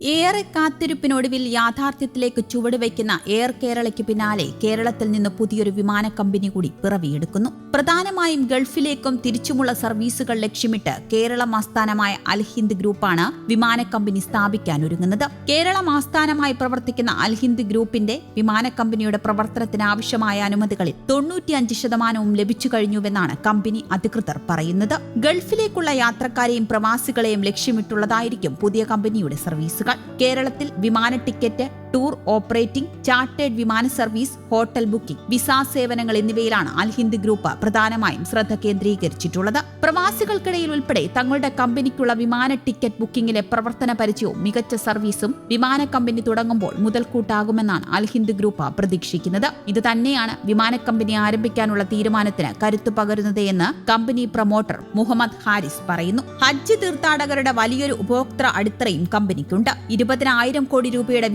ഏറെ കാത്തിരിപ്പിനൊടുവിൽ യാഥാർത്ഥ്യത്തിലേക്ക് ചുവടുവയ്ക്കുന്ന എയർ കേരളയ്ക്ക് പിന്നാലെ കേരളത്തിൽ നിന്ന് പുതിയൊരു വിമാന കമ്പനി കൂടി പിറവിയെടുക്കുന്നു. പ്രധാനമായും ഗൾഫിലേക്കും തിരിച്ചുമുള്ള സർവീസുകൾ ലക്ഷ്യമിട്ട് കേരളം ആസ്ഥാനമായ അൽഹിന്ദ് ഗ്രൂപ്പാണ് വിമാന കമ്പനി സ്ഥാപിക്കാനൊരുങ്ങുന്നത് കേരളം ആസ്ഥാനമായി പ്രവർത്തിക്കുന്ന അൽഹിന്ദ് ഗ്രൂപ്പിന്റെ വിമാന കമ്പനിയുടെ പ്രവർത്തനത്തിന് ആവശ്യമായ അനുമതികളിൽ തൊണ്ണൂറ്റിയഞ്ച് ശതമാനവും ലഭിച്ചു കഴിഞ്ഞുവെന്നാണ് കമ്പനി അധികൃതർ പറയുന്നത്. ഗൾഫിലേക്കുള്ള യാത്രക്കാരെയും പ്രവാസികളെയും ലക്ഷ്യമിട്ടുള്ളതായിരിക്കും പുതിയ കമ്പനിയുടെ സർവീസുകൾ. കേരളത്തിൽ വിമാന ടിക്കറ്റ് ടൂർ ഓപ്പറേറ്റിംഗ് ചാർട്ടേഡ് വിമാന സർവീസ് ഹോട്ടൽ ബുക്കിംഗ് വിസ സേവനങ്ങൾ എന്നിവയിലാണ് അൽഹിന്ദ് ഗ്രൂപ്പ് പ്രധാനമായും ശ്രദ്ധ കേന്ദ്രീകരിച്ചിട്ടുള്ളത്. പ്രവാസികൾക്കിടയിൽ ഉൾപ്പെടെ തങ്ങളുടെ കമ്പനിക്കുള്ള വിമാന ടിക്കറ്റ് ബുക്കിംഗിലെ പ്രവർത്തന പരിചയവും മികച്ച സർവീസും വിമാന കമ്പനി തുടങ്ങുമ്പോൾ മുതൽക്കൂട്ടാകുമെന്നാണ് അൽഹിന്ദ് ഗ്രൂപ്പ് പ്രതീക്ഷിക്കുന്നത്. ഇത് തന്നെയാണ് വിമാന കമ്പനി ആരംഭിക്കാനുള്ള തീരുമാനത്തിന് കരുത്തു പകരുന്നത് എന്ന് കമ്പനി പ്രൊമോട്ടർ മുഹമ്മദ് ഹാരിസ് പറയുന്നു. ഹജ്ജ് തീർത്ഥാടകരുടെ വലിയൊരു ഉപഭോക്തൃ അടിത്തറയും കമ്പനിക്കുണ്ട്. ഇരുപതിനായിരം കോടി രൂപയുടെ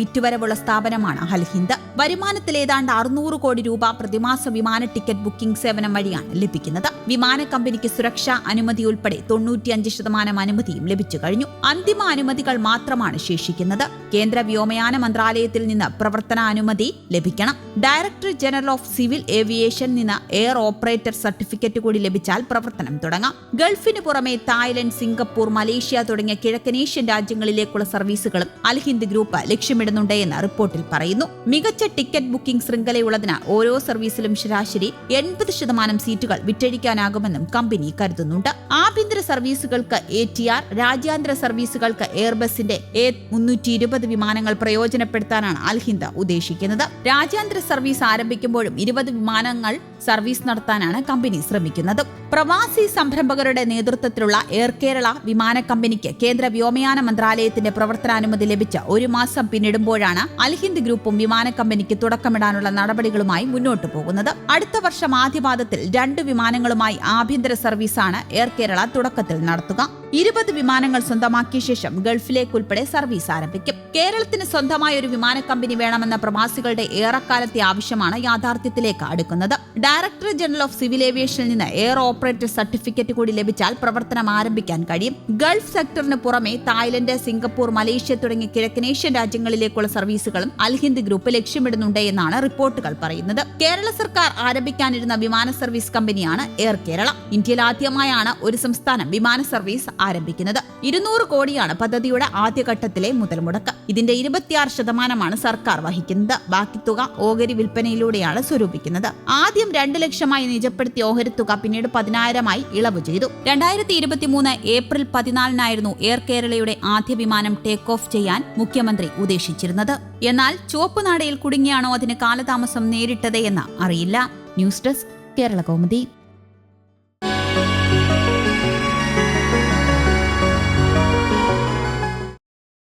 വിറ്റുവരവുള്ള സ്ഥാപനമാണ് ഹൽഹിന്ദ്. വരുമാനത്തിൽ ഏതാണ്ട് അറുന്നൂറ് കോടി രൂപ പ്രതിമാസ വിമാന ടിക്കറ്റ് ബുക്കിംഗ് സേവനം വഴിയാണ് ലഭിക്കുന്നത്. വിമാന കമ്പനിക്ക് സുരക്ഷാ അനുമതി ഉൾപ്പെടെ തൊണ്ണൂറ്റിയഞ്ച് ശതമാനം അനുമതിയും ലഭിച്ചു കഴിഞ്ഞു. അന്തിമ അനുമതികൾ മാത്രമാണ് ശേഷിക്കുന്നത്. കേന്ദ്ര വ്യോമയാന മന്ത്രാലയത്തിൽ നിന്ന് പ്രവർത്തന അനുമതി ലഭിക്കണം. Director general of civil aviation നിന്ന് എയർ ഓപ്പറേറ്റർ സർട്ടിഫിക്കറ്റ് കൂടി ലഭിച്ചാൽ പ്രവർത്തനം തുടങ്ങാം. ഗൾഫിന് പുറമെ തായ്ലൻഡ് സിംഗപ്പൂർ മലേഷ്യ തുടങ്ങിയ കിഴക്കനേഷ്യൻ രാജ്യങ്ങളിലേക്കുള്ള സർവീസുകളും അൽഹിന്ദ് ഗ്രൂപ്പ് ലക്ഷ്യമിടുന്നുണ്ട് എന്ന് റിപ്പോർട്ടിൽ പറയുന്നു. മികച്ച ടിക്കറ്റ് ബുക്കിംഗ് ശൃംഖലയുള്ളതിനാൽ ഓരോ സർവീസിലും ശരാശരി എൺപത് ശതമാനം സീറ്റുകൾ വിറ്റഴിക്കാനാകുമെന്നും കമ്പനി കരുതുന്നുണ്ട്. ആഭ്യന്തര സർവീസുകൾക്ക് എ ടി ആർ രാജ്യാന്തര സർവീസുകൾക്ക് എയർബസിന്റെ എ മുന്നൂറ്റി ഇരുപത് വിമാനങ്ങൾ പ്രയോജനപ്പെടുത്താനാണ് അൽഹിന്ദ ഉദ്ദേശിക്കുന്നത്. രാജ്യാന്തര സർവീസ് ആരംഭിക്കുമ്പോഴും ഇരുപത് വിമാനങ്ങൾ സർവീസ് നടത്താനാണ് കമ്പനി ശ്രമിക്കുന്നത്. പ്രവാസി സംരംഭകരുടെ നേതൃത്വത്തിലുള്ള എയർ കേരള വിമാന കമ്പനിക്ക് കേന്ദ്ര വ്യോമയാന മന്ത്രാലയത്തിന്റെ പ്രവർത്തനാനുമതി ലഭിച്ച ഒരു മാസം പിന്നിടുമ്പോഴാണ് അൽഹിന്ദ് ഗ്രൂപ്പും വിമാന കമ്പനിക്ക് തുടക്കമിടാനുള്ള നടപടികളുമായി മുന്നോട്ടു പോകുന്നത്. അടുത്ത വർഷം ആദ്യപാദത്തിൽ രണ്ട് വിമാനങ്ങളുമായി ആഭ്യന്തര സർവീസാണ് എയർ കേരള തുടക്കത്തിൽ നടത്തുക. ഇരുപത് വിമാനങ്ങൾ സ്വന്തമാക്കിയ ശേഷം ഗൾഫിലേക്ക് ഉൾപ്പെടെ സർവീസ് ആരംഭിക്കും. കേരളത്തിന് സ്വന്തമായ ഒരു വിമാന കമ്പനി വേണമെന്ന പ്രവാസികളുടെ ഏറെക്കാലത്തെ ആവശ്യമാണ് യാഥാർത്ഥ്യത്തിലേക്ക് അടുക്കുന്നത്. ഡയറക്ടർ ജനറൽ ഓഫ് സിവിൽ ഏവിയേഷനിൽ നിന്ന് എയർ ഓപ്പറേറ്റർ സർട്ടിഫിക്കറ്റ് കൂടി ലഭിച്ചാൽ പ്രവർത്തനം ആരംഭിക്കാൻ കഴിയും. ഗൾഫ് സെക്ടറിന് പുറമെ തായ്ലൻഡ് സിംഗപ്പൂർ മലേഷ്യ തുടങ്ങിയ കിഴക്കനേഷ്യൻ രാജ്യങ്ങളിലേക്കുള്ള സർവീസുകളും അൽഹിന്ദ് ഗ്രൂപ്പ് ലക്ഷ്യമിടുന്നുണ്ട് എന്നാണ് റിപ്പോർട്ടുകൾ പറയുന്നത്. കേരള സർക്കാർ ആരംഭിക്കാനിരുന്ന വിമാന സർവീസ് കമ്പനിയാണ് എയർ കേരള. ഇന്ത്യയിൽ ആദ്യമായാണ് ഒരു സംസ്ഥാനം വിമാന സർവീസ് ആരംഭിക്കുന്നത്. ഇരുന്നൂറ് കോടിയാണ് പദ്ധതിയുടെ ആദ്യഘട്ടത്തിലെ മുതൽ മുടക്ക്. ഇതിന്റെ ഇരുപത്തിയാറ് ശതമാനമാണ് സർക്കാർ വഹിക്കുന്നത്. ബാക്കി തുക ഓഹരി വിൽപ്പനയിലൂടെയാണ് സ്വരൂപിക്കുന്നത്. ആദ്യം രണ്ട് ലക്ഷമായി നിജപ്പെടുത്തിയ ഓഹരി തുക പിന്നീട് പതിനായിരമായി ഇളവ് ചെയ്തു. രണ്ടായിരത്തി ഇരുപത്തിമൂന്ന് ഏപ്രിൽ പതിനാലിനായിരുന്നു എയർ കേരളയുടെ ആദ്യ വിമാനം ടേക്ക് ഓഫ് ചെയ്യാൻ മുഖ്യമന്ത്രി ഉദ്ദേശിച്ചിരുന്നത്. എന്നാൽ ചുവപ്പ് നാടയിൽ കുടുങ്ങിയാണോ അതിന് കാലതാമസം നേരിട്ടത് എന്ന് അറിയില്ല. News desk Kerala